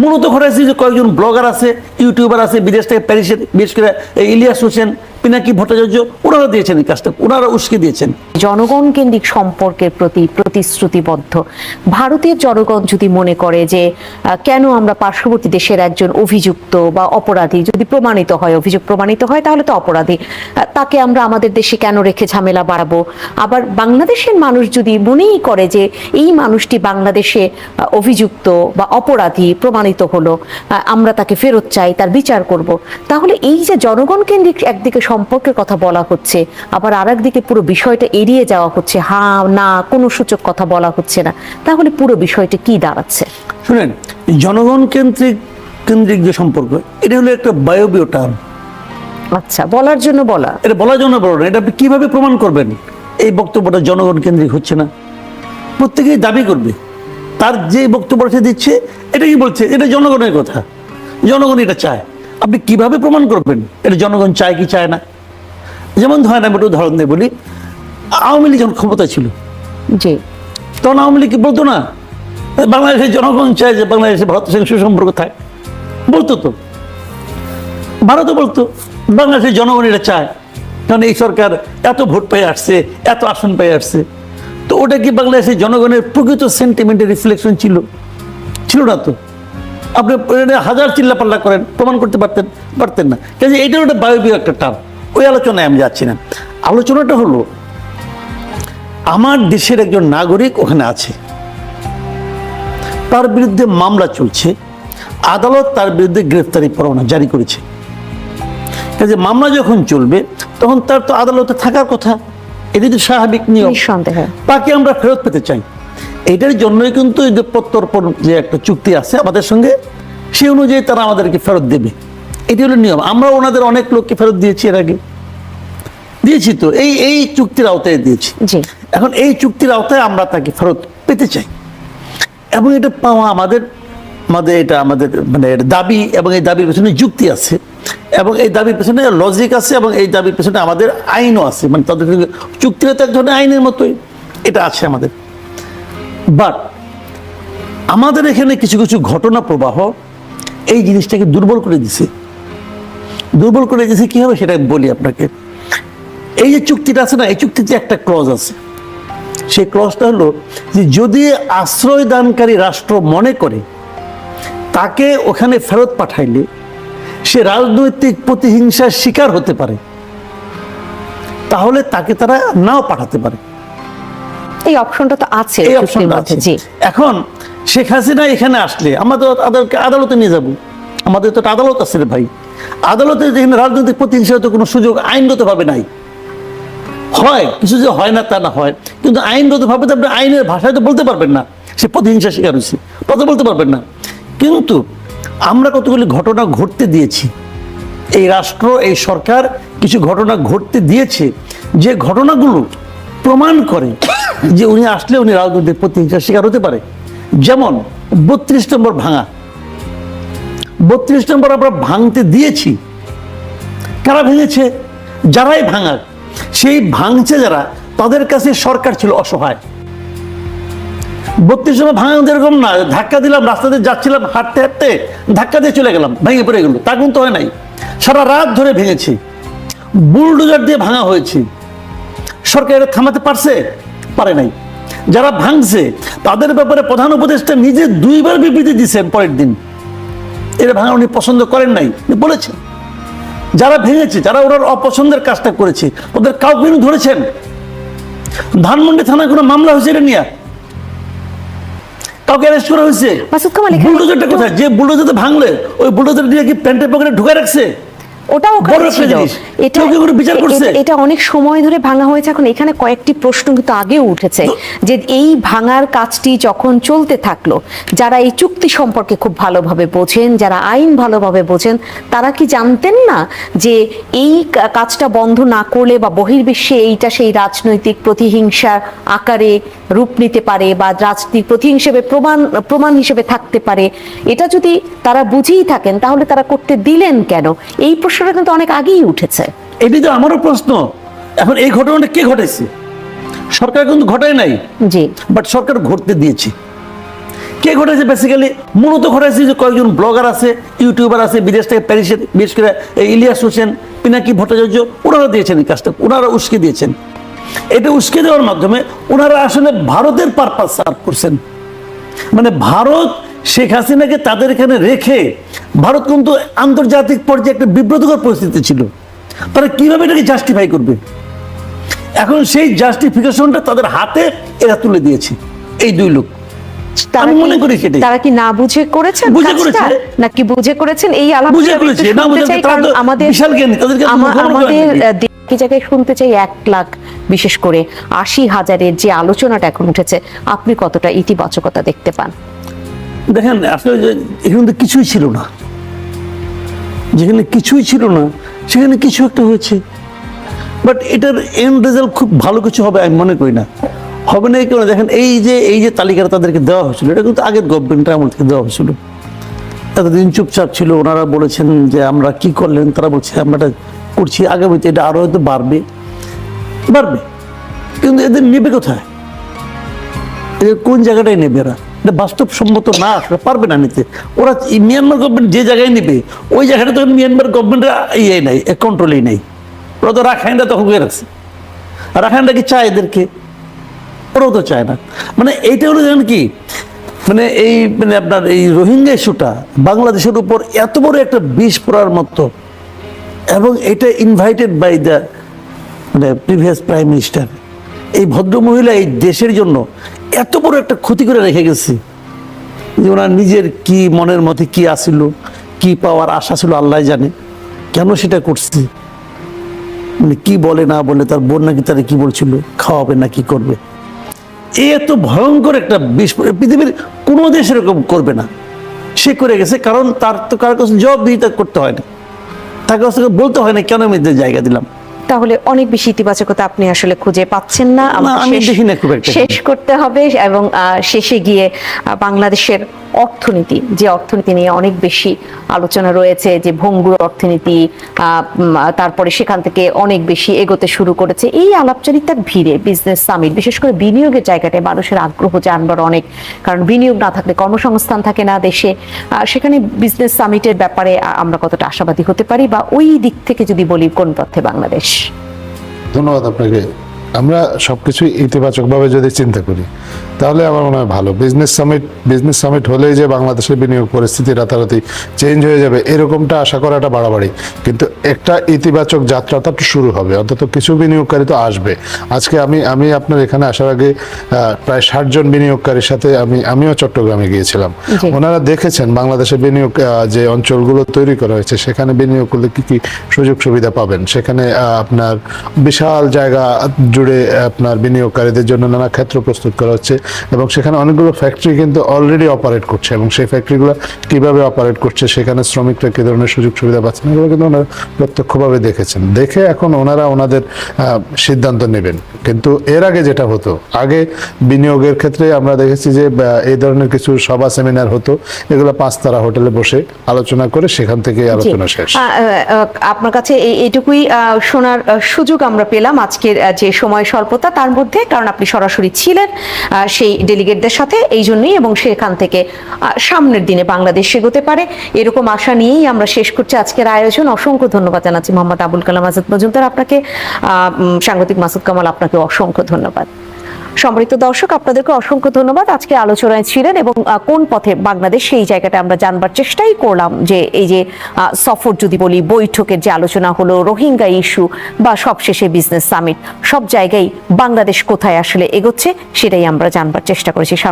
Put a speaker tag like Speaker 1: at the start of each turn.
Speaker 1: মূলত ঘটেছে যে কয়েকজন ব্লগার আছে, ইউটিউবার আছে, বিদেশ থেকে প্যারিসের বিশেষ করে ইলিয়াস হোসেন পিনাকি ভট্টাচার্য ওনারা দিয়েছেন এই কাজটা, ওনারা উস্কে দিয়েছেন।
Speaker 2: জনগণ কেন্দ্রিক সম্পর্কের প্রতি প্রতিশ্রুতিবদ্ধ। ভারতের জনগণ যদি মনে করে যে কেন আমরা পার্শ্ববর্তী দেশের একজন অভিযুক্ত বা অপরাধী যদি প্রমাণিত হয়, অভিযোগ প্রমাণিত হয়, তাহলে তো অপরাধী। তাকে আমরা আমাদের দেশে কেন রেখে ঝামেলা বাড়াবো? আবার বাংলাদেশের মানুষ যদি মনেই করে যে, এই মানুষটি বাংলাদেশে অভিযুক্ত বা অপরাধী, প্রমাণিত হলো আমরা তাকে ফেরত চাই, তার বিচার করব, তাহলে এই যে জনগণ কেন্দ্রিক একদিকে সম্পর্কের কথা বলা হচ্ছে। আবার আর একদিকে পুরো বিষয়টা এড়িয়ে যাওয়া হচ্ছে। হা না কোনো সূচক কথা বলা হচ্ছে না। তাহলে পুরো বিষয়টা কি দাঁড়াচ্ছে?
Speaker 1: শুনেন জনগণ কেন্দ্রিক কেন্দ্রিক যে সম্পর্ক এটা হলো একটা বায়বীয় টার্ম।
Speaker 2: আচ্ছা বলার জন্য বলা।
Speaker 1: এটা বলার জন্য বলো না এটা আপনি কীভাবে প্রমাণ করবেন? এই বক্তব্যটা জনগণ কেন্দ্রিক হচ্ছে না। প্রত্যেকেই দাবি করবে। তার যে বক্তব্যটা সে দিচ্ছে এটা কি বলছে? এটা জনগণের কথা। জনগণ এটা চায়। আপনি কীভাবে প্রমাণ করবেন? এটা জনগণ চায় কি চায় না? যেমন ধরেন আমি একটু উদাহরণ দিয়ে বলি আওয়ামী লীগ যখন ক্ষমতা ছিল
Speaker 2: জি।
Speaker 1: তখন আওয়ামী লীগ কি বলতো না? বাংলাদেশের জনগণ চায় যে বাংলাদেশে ভারতের সঙ্গে সুসম্পর্ক থাকে। বলতো তো। ভারতও বলতো বাংলাদেশের জনগণ এটা চায়। কারণ এই সরকার এত ভোট পেয়ে আসছে এত আসন পেয়ে আসছে। তো ওটা কি বাংলাদেশের জনগণের প্রকৃত সেন্টিমেন্টের রিফ্লেকশন ছিল? ছিল না তো। আপনি এটা হাজার চিল্লাপাল্লা করেন প্রমাণ করতে পারতেন পারতেন না। কাজে এইটার একটা বায়বীয় একটা টার্ম। ওই আলোচনায় আমি যাচ্ছি না। আলোচনাটা হলো আমার দেশের একজন নাগরিক ওখানে আছে। তার বিরুদ্ধে মামলা চলছে। আদালত তার বিরুদ্ধে গ্রেফতারি পরোয়ানা জারি করেছে। কাজে মামলা যখন চলবে তখন তার তো আদালতে থাকার কথা। এটি তো স্বাভাবিক নিয়ম। তাকে আমরা ফেরত পেতে চাই। এটার জন্যই কিন্তু এই যে প্রত্যর্পণ যে একটা চুক্তি আছে আমাদের সঙ্গে সেই অনুযায়ী তারা আমাদেরকে ফেরত দেবে। এটি হলো নিয়ম। আমরা ওনাদের অনেক লোককে ফেরত দিয়েছি এর আগে। দিয়েছি তো। এই এই চুক্তির আওতায় দিয়েছি। এখন এই চুক্তির আওতায় আমরা তাকে ফেরত পেতে চাই। এবং এটা পাওয়া আমাদের আমাদের এটা আমাদের মানে দাবি এবং এই দাবির পেছনে যুক্তি আছে। এবং এই দাবির পেছনে লজিক আছে এবং এই দাবির পেছনে আমাদের আইনও আছে। মানে তাদের চুক্তিটা তো এক ধরনের আইনের মতোই। এটা আছে আমাদের। বাট আমাদের এখানে কিছু কিছু ঘটনা প্রবাহ, এই জিনিসটাকে দুর্বল করে দিছে। দুর্বল করে দিয়েছে কি হবে সেটা বলি আপনাকে। এই যে চুক্তিটা আছে না, এই চুক্তিতে একটা ক্লজ আছে। সেই ক্লজটা হলো যে যদি আশ্রয় দানকারী রাষ্ট্র মনে করে তাকে ওখানে ফেরত পাঠাইলে সে রাজনৈতিক প্রতিহিংসার শিকার হতে পারে, তাহলে তাকে তারা নাও পাঠাতে পারে।
Speaker 2: এই অপশনটা তো আছে
Speaker 1: এই অপশনটা আছে। এখন শেখ হাসিনা এখানে আসলে আমাদের আদালতকে আদালতে নিয়ে যাব। আমাদের তো একটা আদালত আছে রে ভাই। আদালতে যেখানে রাজনৈতিক তো কোনো সুযোগ আইনগতভাবে নাই। হয় কিছু যে হয় না তা না হয় কিন্তু আইনগতভাবে তো আপনি আইনের ভাষায় তো বলতে পারবেন না। সে প্রতিহিংসা শিকার হয়েছে কথা বলতে পারবেন না। কিন্তু আমরা কতগুলি ঘটনা ঘটতে দিয়েছি। এই রাষ্ট্র এই সরকার কিছু ঘটনা ঘটতে দিয়েছে। যে ঘটনাগুলো প্রমাণ করে যে উনি আসলে উনি রাজনৈতিক প্রতিহিংসার শিকার হতে পারে। যেমন, বত্রিশ নম্বর ভাঙা। বত্রিশ নম্বর আমরা ভাঙতে দিয়েছি। কারা ভেঙেছে? যারাই ভাঙা সেই ভাঙছে যারা, তাদের কাছে সরকার ছিল অসহায়। বত্রিশ নম্বর ভাঙা এরকম না, ধাক্কা দিলাম রাস্তাতে যাচ্ছিলাম, হাঁটতে হাঁটতে ধাক্কা দিয়ে চলে গেলাম, ভেঙে পড়ে গেল, তা কিন্তু হয় নাই। সারা রাত ধরে ভেঙেছি। বুলডোজার দিয়ে ভাঙা হয়েছে। সরকার এটা থামাতে পারছে? পারে নাই। যারা ভাঙছে তাদের ব্যাপারে প্রধান উপদেষ্টা নিজে দুইবার বিবৃতি দিয়েছেন পরের দিন। এটা ভাঙা উনি পছন্দ করেন নাই উনি বলেছেন। যারা ভেঙেছে যারা ওনার অপছন্দের কাজটা করেছে ওদের কাউকে উনি ধরেছেন? ধানমন্ডি থানায় কোনো মামলা হয়েছে এটা নিয়ে? কাউকে অ্যারেস্ট করা হয়েছে? বুলডোজারটা কোথায়? যে বুলডোজারটা ভাঙলে ওই বুলডোজার দিয়ে কি প্যান্টের পকেটে ঢুকে রাখছে?
Speaker 2: ওখানে
Speaker 1: একটা
Speaker 2: ছিল। এটা
Speaker 1: বিচার করছে?
Speaker 2: অনেক সময় ধরে ভাঙা হয়েছে এখন এখানে কয়েকটি প্রশ্ন কিন্তু আগেও উঠেছে যে এই ভাঙার কাজটি যখন চলতে থাকল যারা এই চুক্তি সম্পর্কে খুব ভালোভাবে বোঝেন যারা আইন ভালোভাবে বোঝেন তারা কি জানতেন না যে এই কাজটা বন্ধ না করলে বা বহির্বিশ্বে এইটা সেই রাজনৈতিক প্রতিহিংসার আকারে রূপ নিতে পারে বা রাজনৈতিক প্রতিহিংসা হিসেবে প্রমাণ প্রমাণ হিসেবে থাকতে পারে এটা যদি তারা বুঝেই থাকেন তাহলে তারা করতে দিলেন কেন এই প্রশ্নটা কিন্তু অনেক আগেই উঠেছে।
Speaker 1: এটি তো আমারও প্রশ্ন। এখন এই ঘটনাটা কে ঘটেছে সরকার কিন্তু ঘটায় নাই।
Speaker 2: জি।
Speaker 1: বাট সরকার ঘটতে দিয়েছে। কে ঘটাইছে? বেসিক্যালি মূলত ঘটাইছে যে কয়েকজন ব্লগার আছে ইউটিউবার আছে বিদেশ থেকে প্যারিসের বিশেষ করে এই ইলিয়াস হোসেন পিনাকি ভট্টাচার্য ওনারা দিয়েছেন এই কাজটা। ওনারা উস্কে দিয়েছেন। এটা উস্কে দেওয়ার মাধ্যমে ওনারা আসলে ভারতের পারপাস সার্ভ করছেন। মানে ভারত শেখ হাসিনাকে তাদের এখানে রেখে ভারত কিন্তু আন্তর্জাতিক পর্যায়ে একটা বিব্রতকর পরিস্থিতি ছিল। তারা কীভাবে এটাকে জাস্টিফাই করবে? এখন সেই জাস্টিফিকেশনটা তাদের হাতে এরা তুলে দিয়েছে এই দুই লোক। আমি মনে করি সেটাই।
Speaker 2: তারা কি না বুঝে করেছেন
Speaker 1: বুঝে? করেছে।
Speaker 2: নাকি বুঝে করেছেন? এই আলাপ
Speaker 1: বুঝে করেছে, না বুঝে
Speaker 2: আমাদের
Speaker 1: বিশাল জ্ঞানী, তাদেরকে
Speaker 2: আমাদের। একই জায়গায় শুনতে চাই? এক লাখ বিশেষ করে আশি হাজারের যে আলোচনাটা এখন উঠেছে আপনি কতটা ইতিবাচকতা দেখতে পান?
Speaker 1: দেখেন, আসলে এখানে কিছুই ছিল না। যেখানে কিছুই ছিল না, সেখানে কিছু একটা হয়েছে। বাট এটার এন্ড রেজাল্ট খুব ভালো কিছু হবে আমি মনে করি না। হবে না কেন? দেখেন, এই যে এই যে তালিকাটা তাদেরকে দেওয়া হয়েছিল, এটা কিন্তু আগের গভর্নমেন্টের আমল থেকে দেওয়া হয়েছিল। এতদিন চুপচাপ ছিল, ওনারা বলেছেন যে আমরা কি করলেন, তারা বলছে আমরা এটা করছি, আগামীতে এটা আরও হয়তো বাড়বে। বাড়বে। কিন্তু এদের নেবে কোথায়? এদের কোন জায়গাটায় নেবে এরা? এটা বাস্তবসম্মত না, আসলে পারবে না নিতে। ওরা মিয়ানমার গভর্নমেন্ট যে জায়গায় নেবে, ওই জায়গাটা তখন মিয়ানমার গভর্নমেন্টের ইয়ে নাই কন্ট্রোলেই নেই। ওরা তো রাখাইনরা তখন হয়ে রাখছে। রাখাইনরা কি চায় এদেরকে? ওরাও তো চায় না। মানে এইটা হলো জানেন কি মানে এই মানে আপনার এই রোহিঙ্গা ইস্যুটা বাংলাদেশের উপর এত বড় একটা বিষ পড়ার মতো, এবং এটা ইনভাইটেড বাই দ্য মানে প্রিভিয়াস প্রাইম মিনিস্টার এই ভদ্রমহিলা এই দেশের জন্য এত বড় একটা ক্ষতি করে রেখে গেছে যে ওনার নিজের কি মনের মধ্যে কি আসিল, কি পাওয়ার আশা ছিল আল্লাহ জানে। কেন সেটা করছে? মানে কি বলে না বলে, তার বোন নাকি তারা কি বলছিল, খাওয়াবে না কি করবে? এ এত ভয়ঙ্কর একটা বিষ পৃথিবীর কোনো দেশ এরকম করবে না। সে করে গেছে, কারণ তার তো কারোর কাছে জবাবদিহিতা করতে হয় না। তাকে বলতে হয় না, কেন আমি জায়গা দিলাম?
Speaker 2: তাহলে অনেক বেশি ইতিবাচকতা আপনি আসলে খুঁজে পাচ্ছেন না। শেষ করতে হবে এবং শেষে গিয়ে বাংলাদেশের অর্থনীতি, যে অর্থনীতি নিয়ে অনেক বেশি আলোচনা রয়েছে, যে ভঙ্গুর অর্থনীতি তারপরে সেখান থেকে অনেক বেশি এগোতে শুরু করেছে। এই আলাপচারিতার ভিড়ে বিজনেস সামিট বিশেষ করে বিনিয়োগের জায়গাটায় মানুষের আগ্রহ জানবার অনেক। কারণ বিনিয়োগ না থাকলে কর্মসংস্থান থাকে না দেশে। সেখানে বিজনেস সামিটের ব্যাপারে আমরা কতটা আশাবাদী হতে পারি বা ওই দিক থেকে যদি বলি কোন পথে বাংলাদেশ?
Speaker 3: ধন্যবাদ আপনাকে। আমরা সবকিছু ইতিবাচকভাবে যদি চিন্তা করি তাহলে আমার মনে হয় ভালো। বিজনেস সামিট বিজনেস সামিট হলেই যে বাংলাদেশের বিনিয়োগ পরিস্থিতি রাতারাতি চেঞ্জ হয়ে যাবে এরকমটা আশা করাটা বাড়াবাড়ি। কিন্তু একটা ইতিবাচক যাত্রাটা তো শুরু হবে অন্তত কিছু বিনিয়োগকারী তো আসবে। আজকে আমি আমি আপনার এখানে আসার আগে প্রায় ষাটজন বিনিয়োগকারীর সাথে আমি আমিও চট্টগ্রামে গিয়েছিলাম। ওনারা দেখেছেন বাংলাদেশের বিনিয়োগ যে অঞ্চলগুলো তৈরি করা হয়েছে সেখানে বিনিয়োগ করলে কি কি সুযোগ সুবিধা পাবেন? সেখানে আপনার বিশাল জায়গা জুড়ে আপনার বিনিয়োগকারীদের জন্য নানা ক্ষেত্র প্রস্তুত করা হচ্ছে। এবং সেখানে অনেকগুলো ফ্যাক্টরি কিন্তু অলরেডি অপারেট করছে এবং সেই ফ্যাক্টরিগুলো কীভাবে অপারেট করছে সেখানে শ্রমিকরা কি ধরনের সুযোগ সুবিধা পাচ্ছেন এগুলো কিন্তু ওনারা প্রত্যক্ষভাবে দেখেছেন। দেখে এখন ওনারা ওনাদের সিদ্ধান্ত নেবেন। কিন্তু এর আগে যেটা হতো আগে বিনিয়োগের ক্ষেত্রে আমরা দেখেছি যে এই ধরনের কিছু সভা সেমিনার হতো এগুলো পাঁচতারা হোটেলে বসে আলোচনা করে সেখান থেকে আলোচনা শেষ।
Speaker 2: আপনার কাছে এই এইটুকুই শোনার সুযোগ আমরা পেলাম আজকের যে সময় স্বল্পতা তার মধ্যে কারণ আপনি সরাসরি ছিলেন আহ, সেই ডেলিগেটদের সাথে, এই জন্যই এবং সেখান থেকে সামনের দিনে বাংলাদেশ এগোতে পারে। এরকম আশা নিয়েই আমরা শেষ করছি আজকের আয়োজন। অসংখ্য ধন্যবাদ জানাচ্ছি মোহাম্মদ আবুল কালাম আজাদ মজুমদার আপনাকে। সাংবাদিক মাসুদ কামাল আপনাকে অসংখ্য ধন্যবাদ। সম্মানিত দর্শক, আপনাদেরকে অসংখ্য ধন্যবাদ। আজকে আলোচনায় ছিলেন এবং কোন পথে বাংলাদেশ সেই জায়গাটা আমরা জানবার চেষ্টাই করলাম যে এই যে সফর যদি বলি, বৈঠকের যে আলোচনা হলো, রোহিঙ্গা ইস্যু বা সবশেষে বিজনেস সামিট, সব জায়গায় বাংলাদেশ কোথায় আসলে এগোচ্ছে সেটাই আমরা জানবার চেষ্টা করেছি।